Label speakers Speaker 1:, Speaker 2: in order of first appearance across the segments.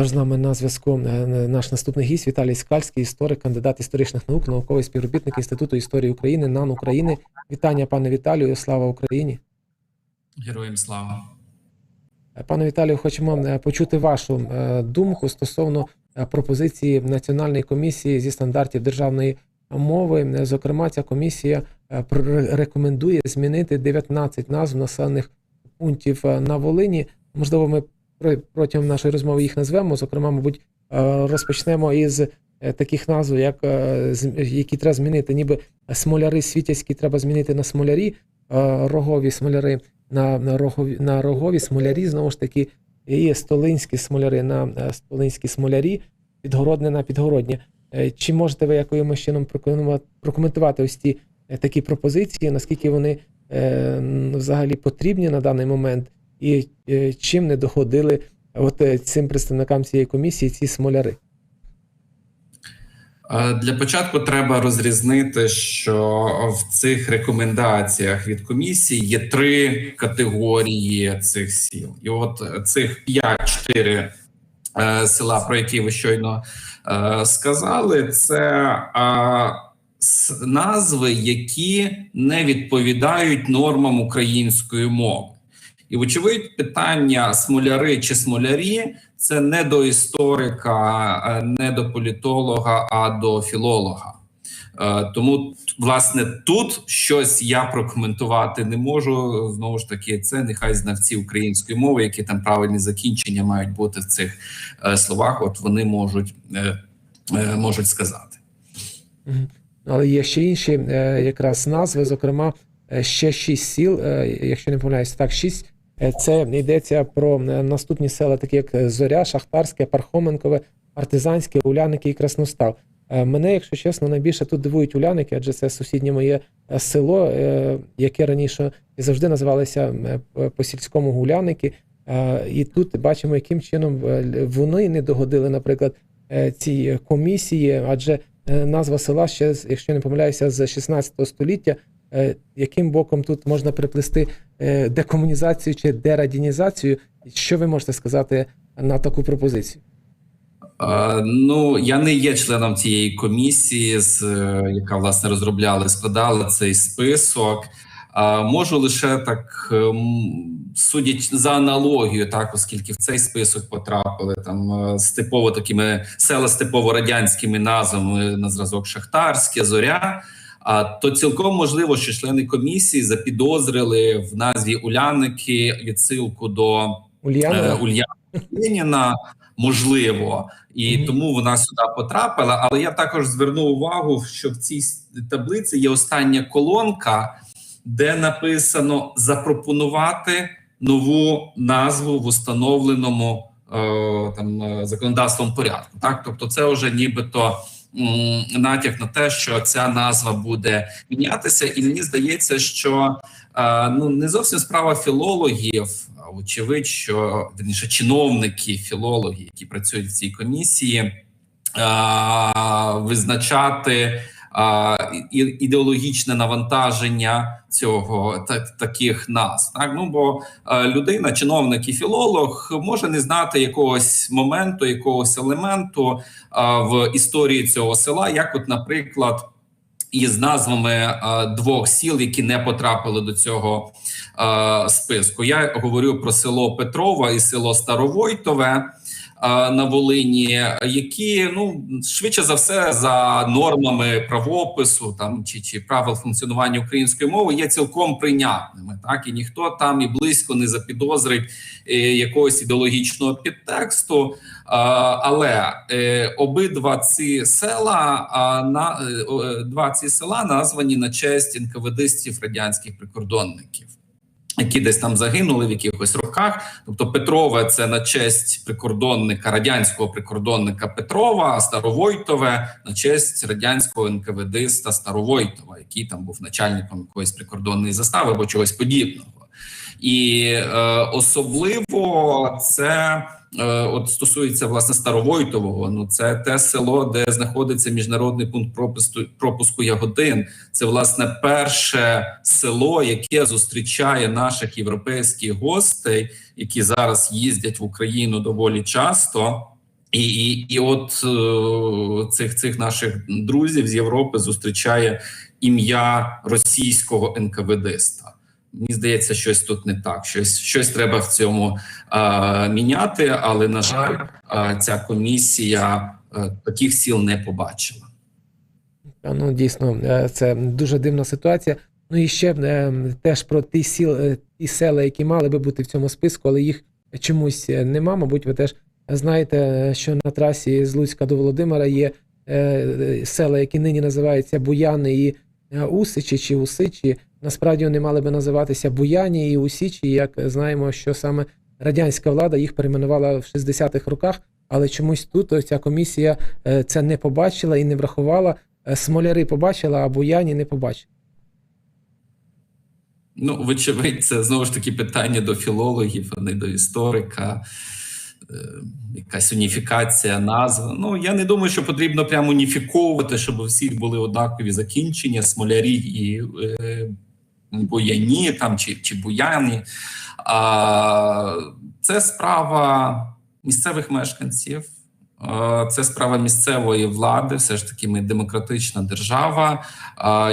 Speaker 1: Отож, з нами на зв'язку е, наш наступний гість Віталій Скальський, історик, кандидат історичних наук, науковий співробітник Інституту історії України, НАН України. Вітання, пане Віталію, слава Україні.
Speaker 2: Героям слава.
Speaker 1: Е, Пане Віталію, хочемо е, почути вашу е, думку стосовно е, пропозиції Національної комісії зі стандартів державної мови. Зокрема, ця комісія е, рекомендує змінити 19 назв населених пунктів е, на Волині. Можливо, ми протягом нашої розмови їх назвемо. Зокрема, мабуть, е, розпочнемо із таких назв, як які треба змінити, ніби смоляри світязькі треба змінити на смолярі, рогові смоляри на, рогові, на рогові смолярі, знову ж таки, і столинські смоляри на столинські смолярі, підгородне на підгороднє. Е, Чи можете ви якимось чином прокоментувати, ось ці е, такі пропозиції, наскільки вони е, взагалі потрібні на даний момент, і чим не доходили от цим представникам цієї комісії ці смоляри?
Speaker 2: Для початку треба розрізнити, що в цих рекомендаціях від комісії є три категорії цих сіл, і от цих 5-4 е, села, про які ви щойно е, сказали, це е, назви, які не відповідають нормам української мови. І, вочевидь, питання смоляри чи смолярі це не до історика, е, не до політолога, а до філолога. Е, Тому, власне, тут щось я прокоментувати не можу. Знову ж таки, це нехай знавці української мови, які там правильні закінчення мають бути в цих е, словах. От вони можуть, е, можуть сказати.
Speaker 1: Але є ще інші якраз назви, зокрема, ще шість сіл, якщо не помиляюсь, так, шість. Це йдеться про наступні села, такі як Зоря, Шахтарське, Пархоменкове, Партизанське, Уляники і Красностав. Е, Мене, якщо чесно, найбільше тут дивують Уляники, адже це сусіднє моє е, село, е, яке раніше завжди називалося по- по-сільському Гуляники. І тут бачимо, яким чином вони не догодили, наприклад, цій комісії, адже назва села ще, якщо не помиляюся, з 16 століття. Яким боком тут можна приплести декомунізацію чи дерадінізацію? Що ви можете сказати на таку пропозицію?
Speaker 2: Е, Ну, я не є членом цієї комісії, з е, яка власне розробляла і складала цей список. Е, Можу лише так судять за аналогію, так оскільки в цей список потрапили там з типово такими села з типово радянськими назвами на зразок Шахтарське, Зоря. А то цілком можливо, що члени комісії запідозрили в назві Уляники відсилку до е,
Speaker 1: Ульяна?
Speaker 2: Ульяна Леніна, можливо, і тому вона сюди потрапила. Але я також звернув увагу, що в цій таблиці є остання колонка, де написано запропонувати нову назву в установленому е, там е, законодавством порядку. Так, тобто, це вже нібито. Натяк на те, що ця назва буде мінятися, і мені здається, що ну не зовсім справа філологів. Очевидь, що верніше чиновники, філологи, які працюють в цій комісії, визначати ідеологічне навантаження цього так, таких назв. Так ну бо людина, чиновник і філолог може не знати якогось моменту, якогось елементу в історії цього села, як, от, наприклад. Із назвами е, двох сіл, які не потрапили до цього е, списку. Я говорю про село Петрова і село Старовойтове на Волині, які ну швидше за все за нормами правопису там чи, чи правил функціонування української мови є цілком прийнятними. Так і ніхто там і близько не запідозрить е, якогось ідеологічного підтексту. Але е, обидва ці села на е, два ці села названі на честь НКВДстів радянських прикордонників. Які десь там загинули в якихось роках, тобто Петрове це на честь прикордонника радянського прикордонника Петрова, а Старовойтове на честь радянського НКВДиста Старовойтова, який там був начальником якоїсь прикордонної застави або чогось подібного. І е, особливо це от стосується власне Старовойтового. Ну це те село, де знаходиться міжнародний пункт пропуску пропуску Ягодин. Це власне перше село, яке зустрічає наших європейських гостей, які зараз їздять в Україну доволі часто. І, і, і от е, цих цих наших друзів з Європи зустрічає ім'я російського НКВДиста. Мені здається, щось тут не так. Щось щось треба в цьому е, міняти, але на жаль, е, ця комісія е, таких сіл не побачила.
Speaker 1: Ну, дійсно, е, це дуже дивна ситуація. Ну і ще е, теж про ті сіл, е, ті села, які мали би бути в цьому списку, але їх чомусь нема. Мабуть, ви теж знаєте, що на трасі з Луцька до Володимира є села, які нині називаються Буяни і Усичі чи Усичі. Насправді вони мали би називатися Буяні і Усічі. Як знаємо, що саме радянська влада їх перейменувала в 60-х роках, але чомусь тут ця комісія е, це не побачила і не врахувала. Е, Смоляри побачила, а Буяні не побачила.
Speaker 2: Ну, вочевидь, це знову ж таки питання до філологів, а не до історика. Е, якась уніфікація назв. Ну я не думаю, що потрібно прямо уніфіковувати, щоб у всіх були однакові закінчення, смолярі і е, буяні там чи, чи буяні. А, це справа місцевих мешканців. Це справа місцевої влади, все ж таки, ми демократична держава.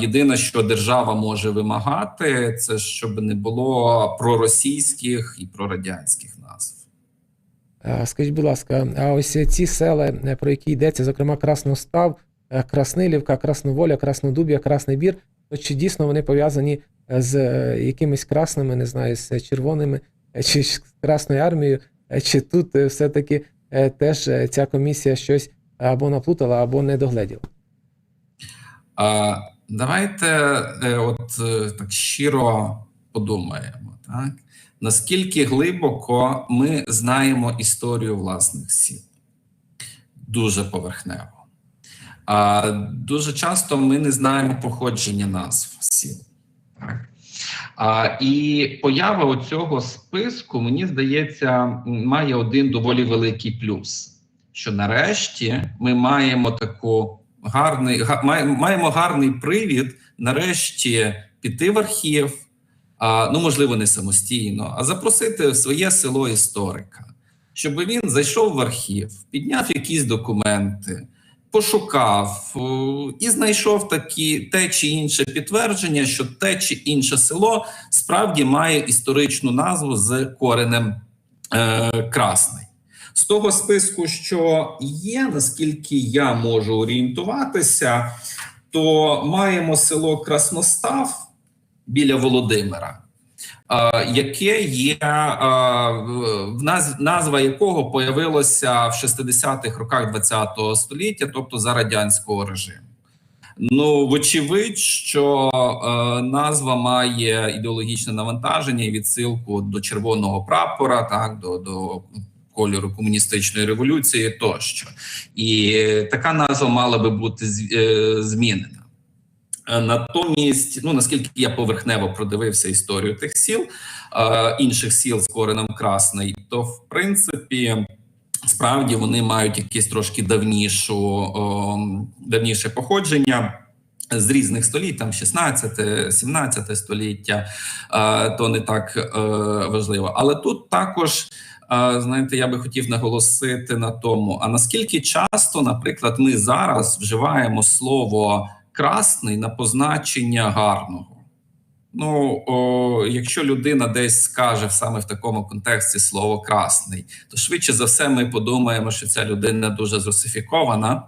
Speaker 2: Єдине, що держава може вимагати, це щоб не було проросійських і прорадянських
Speaker 1: Скажіть, будь ласка, а ось ці села, е, про які йдеться, зокрема Красностав, е, Краснилівка, Красноволя, Краснодуб'я, Красний Бір, то чи дійсно вони пов'язані з е, якимись красними, не знаю, з червоними е, чи з Красною армією, Е, чи тут е, все-таки е, теж е, ця комісія щось або наплутала, або не догледіла?
Speaker 2: А, давайте е, от е, так щиро подумаємо, так? Наскільки глибоко ми знаємо історію власних сіл. Дуже поверхнево. А, дуже часто ми не знаємо походження назв сіл. А, і поява цього списку, мені здається, має один доволі великий плюс. Що нарешті ми маємо таку гарний, га, маємо гарний привід нарешті піти в архів, ну можливо, не самостійно, а запросити в своє село історика, щоб він зайшов в архів, підняв якісь документи, пошукав і знайшов такі те чи інше підтвердження, що те чи інше село справді має історичну назву з коренем е, красний. З того списку, що є, наскільки я можу орієнтуватися, то маємо село Красностав біля Володимира, яке є в назва якого появилося в 60-х роках ХХ століття, тобто за радянського режиму. Ну, вочевидь, що е, назва має ідеологічне навантаження і відсилку до червоного прапора, так до, до кольору комуністичної революції тощо. І така назва мала би бути е, змінена. Е, Натомість, ну наскільки я поверхнево продивився історію тих сіл, е, інших сіл з коренем красний, то в принципі. Справді вони мають якесь трошки давнішу, о, давніше походження з різних століть, там 16, 17 століття, е, то не так е, важливо. Але тут також, е, знаєте, я би хотів наголосити на тому, а наскільки часто, наприклад, ми зараз вживаємо слово красний на позначення гарного. Ну, о, якщо людина десь скаже саме в такому контексті слово красний, то швидше за все ми подумаємо, що ця людина дуже зрусифікована,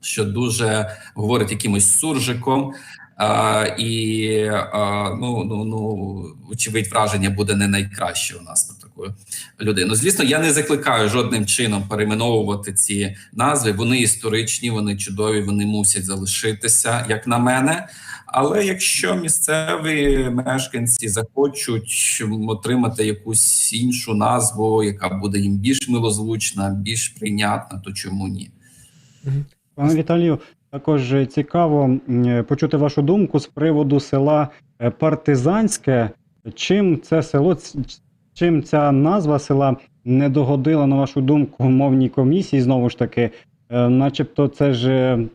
Speaker 2: що дуже говорить якимось суржиком, а, і а, ну, ну, ну, очевидь, враження буде не найкраще у нас людину. Звісно, я не закликаю жодним чином перейменовувати ці назви. Вони історичні, вони чудові, вони мусять залишитися, як на мене. Але якщо місцеві мешканці захочуть отримати якусь іншу назву, яка буде їм більш милозвучна, більш прийнятна, то чому ні?
Speaker 3: Пане Віталію, також цікаво почути вашу думку з приводу села е, Партизанське. чим це село, чим ця назва села не догодила, на вашу думку, мовній комісії, знову ж таки, Е, начебто це ж е,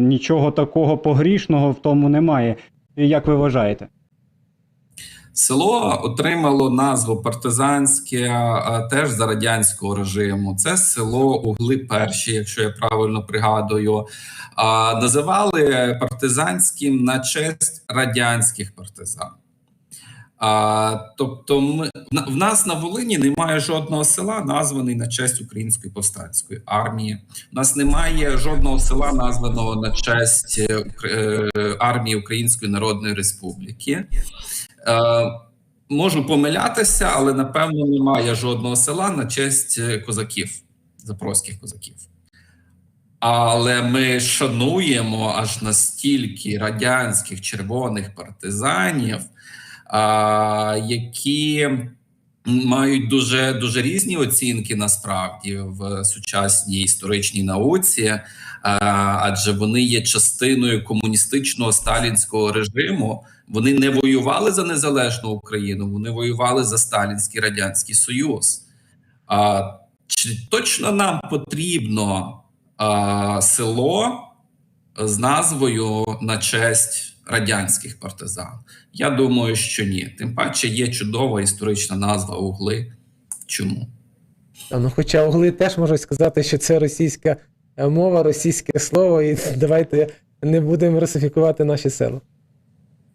Speaker 3: нічого такого погрішного в тому немає. Як ви вважаєте?
Speaker 2: Село отримало назву партизанське е, теж за радянського режиму. Це село Угли Перші, якщо я правильно пригадую. Називали партизанським на честь радянських партизан. А, тобто, ми, в нас на Волині немає жодного села, названий на честь Української повстанської армії. У нас немає жодного села, названого на честь е, е, армії Української Народної Республіки. Е, можу помилятися, але напевно немає жодного села на честь е, козаків, запорозьких козаків. Але ми шануємо аж настільки радянських червоних партизанів, які мають дуже дуже різні оцінки насправді в сучасній історичній науці, адже вони є частиною комуністичного сталінського режиму. Вони не воювали за незалежну Україну, вони воювали за Сталінський Радянський Союз. А, чи точно нам потрібно а, село з назвою на честь радянських партизан? Я думаю, що ні. Тим паче є чудова історична назва Угли. Чому?
Speaker 1: Ну, хоча угли теж можуть сказати, що це російська е, мова, російське слово, і давайте не будемо русифікувати наші села.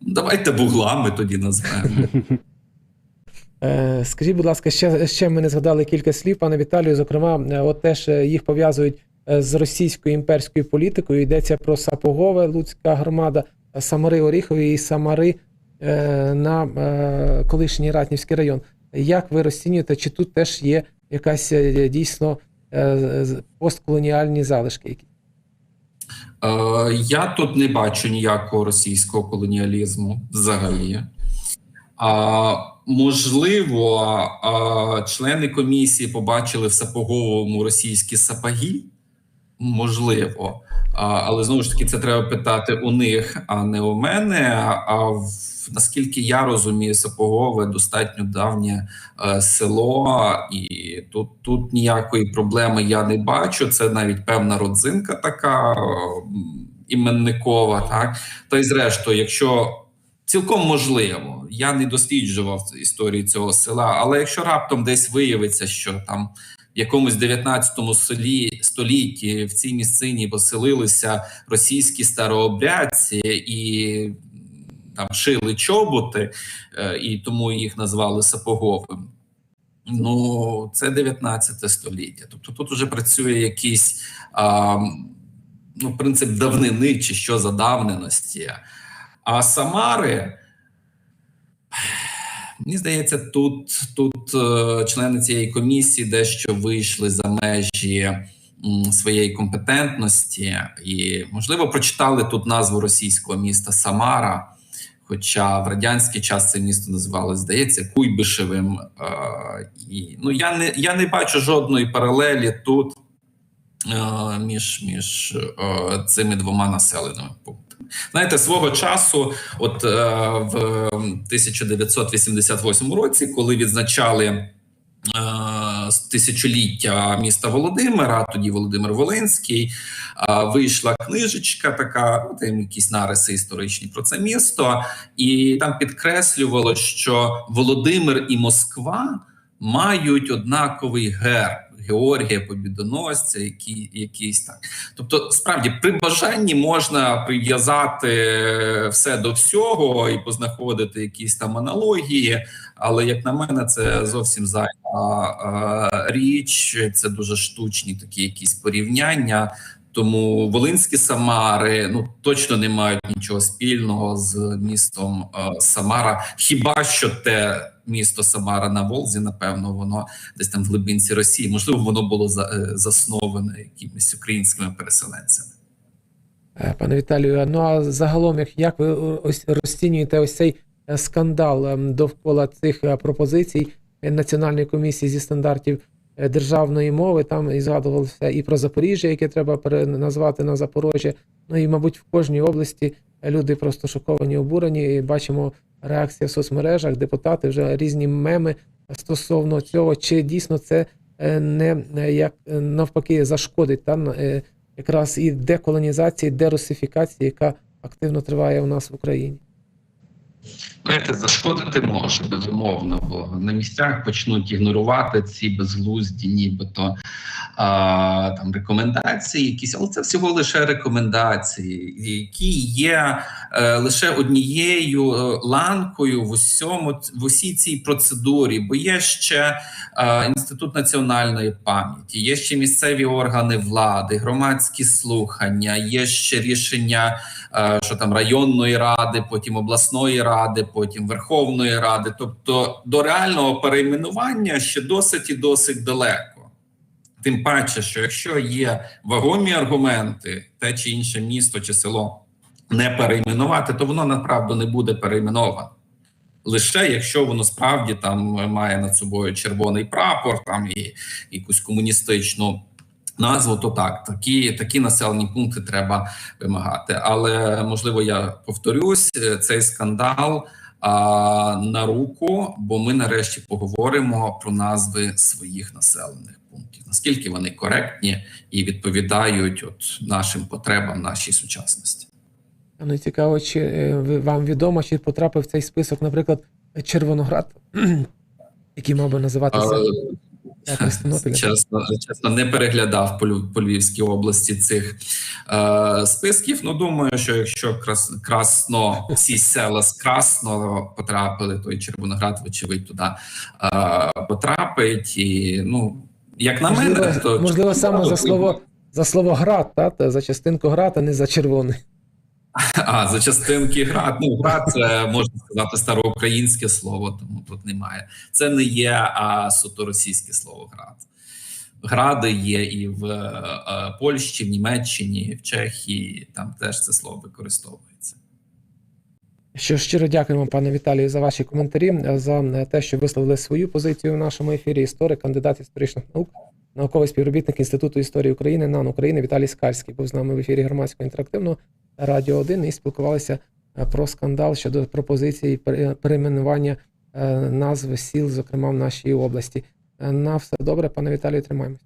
Speaker 2: Давайте буглами тоді назвемо.
Speaker 1: Е, Скажіть, будь ласка, ще, ще ми не згадали кілька слів, пане Віталію. Зокрема, е, от теж їх пов'язують з російською імперською політикою. Йдеться про Сапогове, Луцька громада, Самари Оріхові і Самари е, на е, колишній Ратнівський район. Як ви розцінюєте, чи тут теж є якась е, дійсно постколоніальні залишки?
Speaker 2: я тут не бачу ніякого російського колоніалізму взагалі. А, можливо, а, члени комісії побачили в Сапоговому російські сапоги. Можливо. Але знову ж таки, це треба питати у них, а не у мене. А наскільки я розумію, Сапогове достатньо давнє е, село, і тут, тут ніякої проблеми я не бачу. Це навіть певна родзинка така іменникова. Так та й зрештою, якщо цілком можливо, я не досліджував історію цього села, але якщо раптом десь виявиться, що там якомусь 19 селі столітті в цій місцині поселилися російські старообрядці і там шили чоботи, е, і тому їх назвали Сапоговим. Ну, це 19 століття. Тобто тут вже працює якийсь а, ну, принцип давнини чи що задавненості. А Самари, мені здається, тут, тут е, члени цієї комісії дещо вийшли за межі своєї компетентності і, можливо, прочитали тут назву російського міста Самара. Хоча в радянський час це місто називалось, здається, Куйбишевим. Е, і, ну, я, не, я не бачу жодної паралелі тут е, між, між е, цими двома населеними пунктами. Знаєте, свого часу, от е, в 1988 році, коли відзначали е, тисячоліття міста Володимира, тоді Володимир Волинський, е, вийшла книжечка, така ну, там якісь нариси історичні про це місто, і там підкреслювало, що Володимир і Москва мають однаковий герб. Георгія Побідоносця, які, якісь так. Тобто, справді, при бажанні можна прив'язати все до всього і познаходити якісь там аналогії, але як на мене, це зовсім зайва е, річ, це дуже штучні такі якісь порівняння. Тому Волинські Самари ну точно не мають нічого спільного з містом е, Самара. Хіба що те місто Самара на Волзі, напевно, воно десь там в глибинці Росії. Можливо, воно було за, е, засноване якимись українськими переселенцями.
Speaker 1: Е, Пане Віталію, ну а загалом, як, як ви ось розцінюєте ось цей е, скандал ем, довкола цих е, пропозицій е, Національної комісії зі стандартів е, державної мови? Там і згадувалося і про Запоріжжя, яке треба переназвати на Запорожжя. Ну і, мабуть, в кожній області люди просто шоковані, обурені. І бачимо реакція в соцмережах, депутати вже різні меми стосовно цього, чи дійсно це е, не е, як е, навпаки зашкодить та е, якраз і деколонізації, дерусифікації, яка активно триває у нас в Україні.
Speaker 2: Знаєте, зашкодити може безумовно, бо на місцях почнуть ігнорувати ці безглузді, нібито а, там рекомендації, якісь, але це всього лише рекомендації, які є е, лише однією е, ланкою в усьому в усій цій процедурі, бо є ще е, інститут національної пам'яті, є ще місцеві органи влади, громадські слухання, є ще рішення е, що там районної ради, потім обласної ради, потім Верховної Ради. Тобто до реального перейменування ще досить і досить далеко. Тим паче, що якщо є вагомі аргументи, те чи інше місто чи село не перейменувати, то воно направду не буде перейменовано. Лише якщо воно справді там має над собою червоний прапор, там і якусь комуністичну назву, то так, такі, такі населені пункти треба вимагати. Але можливо, я повторюсь, е, цей скандал а, на руку, бо ми нарешті поговоримо про назви своїх населених пунктів, наскільки вони коректні і відповідають от нашим потребам, нашій сучасності.
Speaker 1: Ну, цікаво, чи е, вам відомо, чи потрапив в цей список, наприклад, Червоноград, який мав би називатися Константинополя.
Speaker 2: Чесно, чесно, не переглядав по, Львівській області цих е, списків. Ну думаю, що якщо крас, красно всі села з красно потрапили, то і Червоноград, вочевидь, туди е, потрапить. І ну, як на мене, то
Speaker 1: можливо саме за слово за слово град, та, та за частинку град, а не за червоний.
Speaker 2: А, за частинки град. Ну, град це можна сказати староукраїнське слово, тому тут немає. Це не є а, суто російське слово град. Гради є і в е, е, Польщі, в Німеччині, в Чехії. Там теж це слово використовується.
Speaker 1: Що щиро дякуємо, пане Віталію, за ваші коментарі, е, за те, що висловили свою позицію в нашому ефірі. Історик, кандидат історичних наук, науковий співробітник Інституту історії України НАН України Віталій Скальський був з нами в ефірі громадського інтерактивного радіо 1 і спілкувалися е, про скандал щодо пропозиції пере- перейменування е, назв сіл, зокрема в нашій області. Е, На все добре, пане Віталію, тримаємось.